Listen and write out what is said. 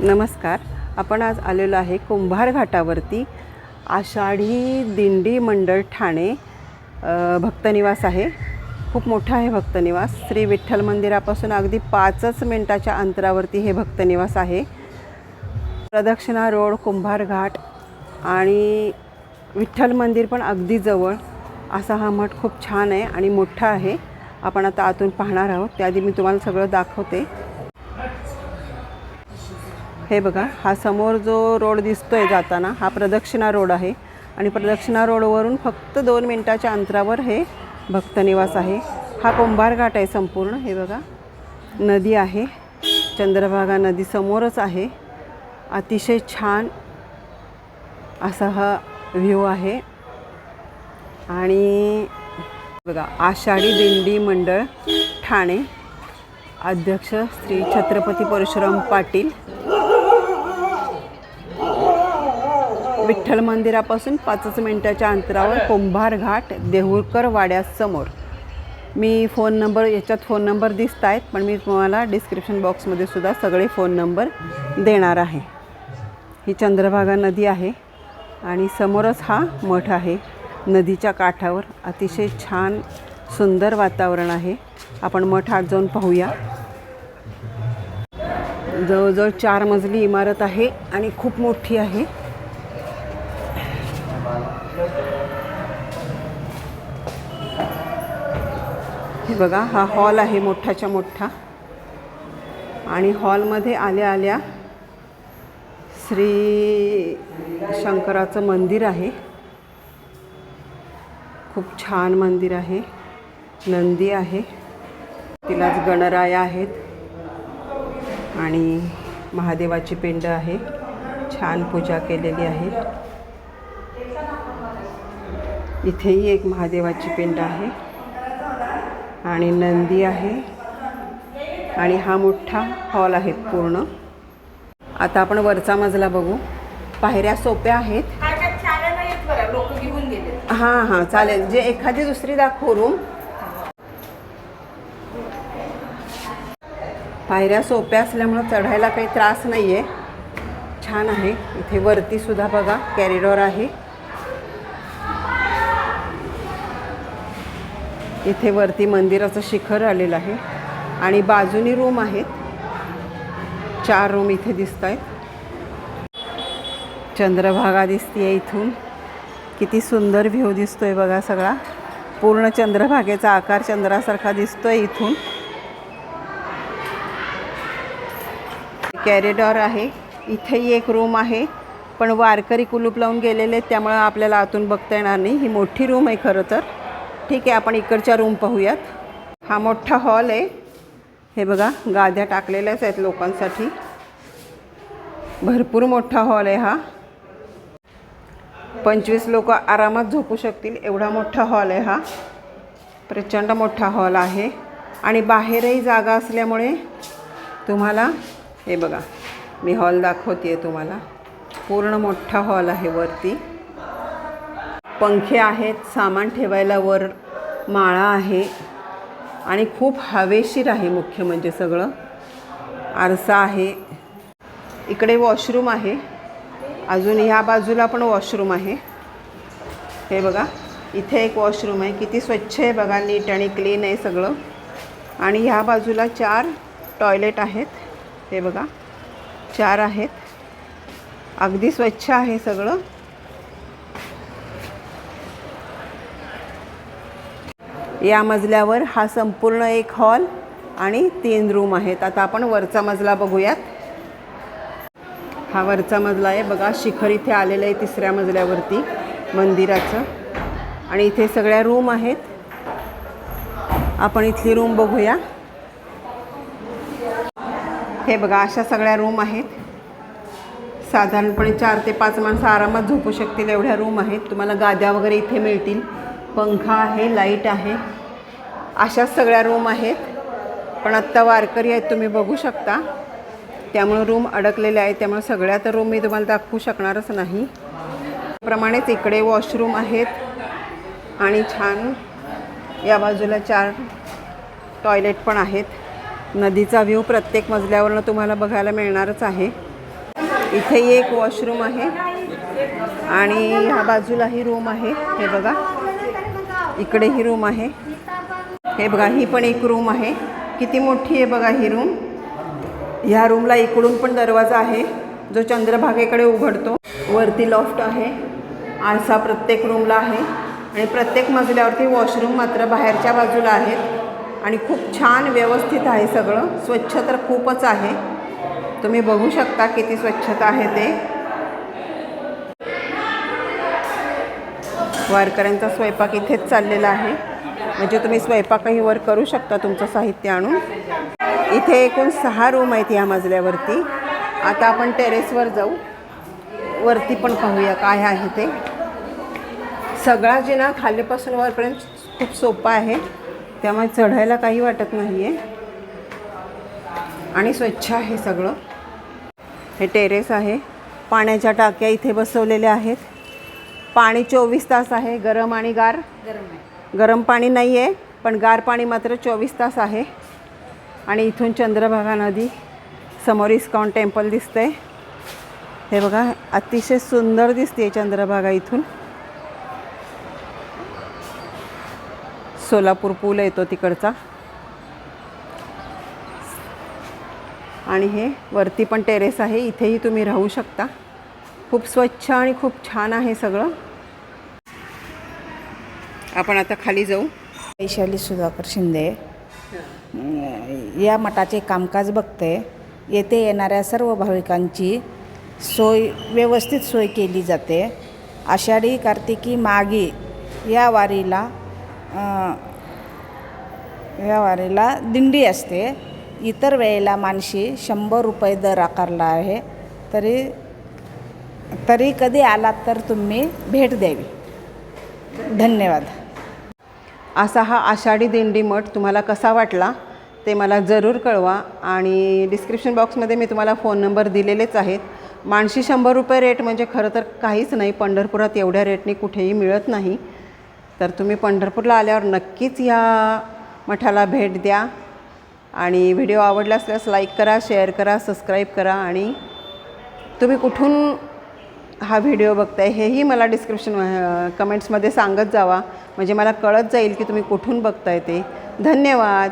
नमस्कार. आपण आज आलेलो आहे कुंभार घाटावरती. आषाढी दिंडी मंडळ ठाणे भक्तनिवास आहे. खूप मोठा आहे भक्तनिवास. श्री विठ्ठल मंदिरापासून अगदी पाचच मिनटाच्या अंतरावरती हे भक्तनिवास आहे. प्रदक्षिणा रोड कुंभार घाट आणि विठ्ठल मंदिर पण अगदी जवळ. असा हा मठ खूप छान आहे आणि मोठा आहे. आपण आता आतून पाहणार आहोत. त्याआधी मी तुम्हाला सगळं दाखवते. हे बघा हा समोर जो रोड दिसतोय जाताना हा प्रदक्षिणा रोड आहे. आणि प्रदक्षिणा रोडवरून फक्त दोन मिनटाच्या अंतरावर हे भक्तनिवास आहे. हा कुंभार घाट आहे संपूर्ण हे बघा. नदी आहे. चंद्रभागा नदी समोरच आहे. अतिशय छान असा हा व्ह्यू आहे. आणि बघा आषाढी दिंडी मंडळ ठाणे. अध्यक्ष श्री छत्रपती परशुराम पाटील. विठ्ठल मंदिरापासून पाचच मिनिटाच्या अंतरावर कुंभार घाट देहुळकर वाड्यासमोर. मी फोन नंबर याच्यात फोन नंबर दिसत आहेत पण मी तुम्हाला डिस्क्रिप्शन बॉक्समध्ये सुद्धा सगळे फोन नंबर देणार आहे. ही चंद्रभागा नदी आहे आणि समोरच हा मठ आहे. नदीच्या काठावर अतिशय छान सुंदर वातावरण आहे. आपण मठ आत जाऊन पाहूया. जवळजवळ चार मजली इमारत आहे आणि खूप मोठी आहे. हे बघा हा हॉल आहे मोठाच्या मोठा. आणि हॉलमध्ये आल्या आल्या श्री शंकराचं मंदिर आहे. खूप छान मंदिर आहे. नंदी आहे. तिलाच गणराया आहेत. आणि महादेवाची पिंड आहे. छान पूजा केलेली आहे. इथेही एक महादेवाची पिंड आहे. आणि नंदी आहे. आणि हा मोठा हॉल आहे पूर्ण. आता आपण वरचा मजला बघू. पायऱ्या सोप्या आहेत. हां हां चालेल. जे एखादी दुसरी दाखवू रूम पायऱ्या सोप्या असल्यामुळं चढायला काही त्रास नाही आहे छान आहे. इथे वरती सुद्धा बघा. कॅरिडॉर आहे. इथे वरती मंदिराचं शिखर आलेलं आहे. आणि बाजूनी रूम आहेत. चार रूम इथे दिसत आहेत चंद्रभागा दिसते इथून. किती सुंदर व्ह्यू दिसतोय बघा सगळा. पूर्ण चंद्रभागेचा आकार चंद्रासारखा दिसतोय इथून. कॅरिडॉर आहे. इथेही एक रूम आहे. पण वारकरी कुलूप लावून गेलेले आहेत त्यामुळं आपल्याला आतून बघता येणार नाही. ही मोठी रूम आहे खरं तर. ठीक आहे आपण इकडच्या रूम पाहूयात. हा मोठा हॉल आहे. हे बघा गाद्या टाकलेल्याच आहेत लोकांसाठी. भरपूर मोठा हॉल आहे हा. पंचवीस लोक आरामात झोपू शकतील एवढा मोठा हॉल आहे हा. प्रचंड मोठा हॉल आहे. आणि बाहेरही जागा असल्यामुळे तुम्हाला हे बघा मी हॉल दाखवते तुम्हाला. पूर्ण मोठा हॉल आहे वरती. पंखे आहेत सामान ठेवायला वर माळा आहे आणि खूप हवेशीर आहे मुख्य म्हणजे सगळं. आरसा आहे. इकडे वॉशरूम आहे. अजून ह्या बाजूला पण वॉशरूम आहे. हे बघा इथे एक वॉशरूम आहे. किती स्वच्छ आहे बघा नीट आणि क्लीन आहे सगळं. आणि ह्या बाजूला चार टॉयलेट आहेत. हे बघा चार आहेत. अगदी स्वच्छ आहे सगळं. या मजल्यावर हा संपूर्ण एक हॉल आणि तीन रूम आहेत. आता आपण वरचा मजला बघूयात. हा वरचा मजला आहे. बघा शिखर इथे आलेलं आहे तिसऱ्या मजल्यावरती मंदिराचं. आणि इथे सगळ्या रूम आहेत. आपण इथली रूम बघूया. हे बघा अशा सगळ्या रूम आहेत. साधारणपणे चार ते पाच माणसं आरामात झोपू शकतील एवढ्या रूम आहेत. तुम्हाला गाद्या वगैरे इथे मिळतील. पंखा आहे लाइट आहे. अशाच सगळ्या रूम आहेत. पण आत्ता वारकरी आहेत तुम्ही बघू शकता. त्यामुळं रूम अडकलेले आहेत. त्यामुळे सगळ्या तर रूम मी तुम्हाला दाखवू शकणारच नाही. प्रमाणेच इकडे वॉशरूम आहेत. आणि छान या बाजूला चार टॉयलेट पण आहेत. नदीचा व्ह्यू प्रत्येक मजल्यावरनं तुम्हाला बघायला मिळणारच आहे. इथेही एक वॉशरूम आहे. आणि ह्या बाजूलाही रूम आहे. हे बघा. इकडे ही रूम आहे. हे बघा ही पण एक रूम आहे. किती मोठी आहे बघा ही रूम ह्या रूमला इकडून पण दरवाजा आहे जो चंद्रभागेकडे उघडतो. वरती लॉफ्ट आहे. आरसा प्रत्येक रूमला आहे. आणि प्रत्येक मजल्यावरती वॉशरूम मात्र बाहेरच्या बाजूला आहेत. आणि खूप छान व्यवस्थित आहे सगळं. स्वच्छ तर खूपच आहे. तुम्ही बघू शकता किती स्वच्छता आहे ते. वारकऱ्यांचा स्वयंपाक इथेच चाललेला आहे. म्हणजे तुम्ही स्वयंपाकही वर करू शकता तुमचं साहित्य आणून. इथे एकूण सहा रूम आहेत या मजल्यावरती. आता आपण टेरेसवर जाऊ. वरती पण पाहूया काय आहे ते. सगळा जिना खालीपासून वरपर्यंत खूप सोपा आहे. त्यामुळे चढायला काही वाटत नाही आहे आणि स्वच्छ आहे सगळं. हे टेरेस आहे. पाण्याच्या टाक्या इथे बसवलेल्या आहेत. पाणी चोवीस तास आहे. गरम आणि गार? गरम आहे. गरम पाणी नाही आहे पण गार पाणी मात्र चोवीस तास आहे. आणि इथून चंद्रभागा नदी समोर इस्कॉन टेम्पल दिसतंय. हे बघा अतिशय सुंदर दिसते चंद्रभागा इथून. सोलापूर पूल येतो तिकडचा. आणि हे वरती पण टेरेस आहे इथेही तुम्ही राहू शकता. खूप स्वच्छ आणि खूप छान आहे सगळं. आपण आता खाली जाऊ. वैशाली सुधाकर शिंदे. या मठाचे कामकाज बघते. येथे येणाऱ्या सर्व भाविकांची सोय व्यवस्थित सोय केली जाते. आषाढी कार्तिकी मागी या वारीला या वारीला दिंडी असते. इतर वेळेला मानशी शंभर रुपये दर आकारला आहे. तरी तरी कधी आलात तर तुम्ही भेट द्यावी. धन्यवाद. असा हा आषाढी दिंडी मठ तुम्हाला कसा वाटला ते मला जरूर कळवा आणि डिस्क्रिप्शन बॉक्समध्ये मी तुम्हाला फोन नंबर दिलेलेच आहेत. माणशी शंभर रुपये रेट म्हणजे खरं तर काहीच नाही पंढरपुरात एवढ्या रेटने कुठेही मिळत नाही. तर तुम्ही पंढरपूरला आल्यावर नक्कीच या मठाला भेट द्या आणि व्हिडिओ आवडला असल्यास लाईक करा शेअर करा सबस्क्राईब करा आणि तुम्ही कुठून हा व्हिडिओ बघताय हेही मला डिस्क्रिप्शन कमेंट्समध्ये सांगत जावा. म्हणजे मला कळत जाईल की तुम्ही कुठून बघताय ते. धन्यवाद.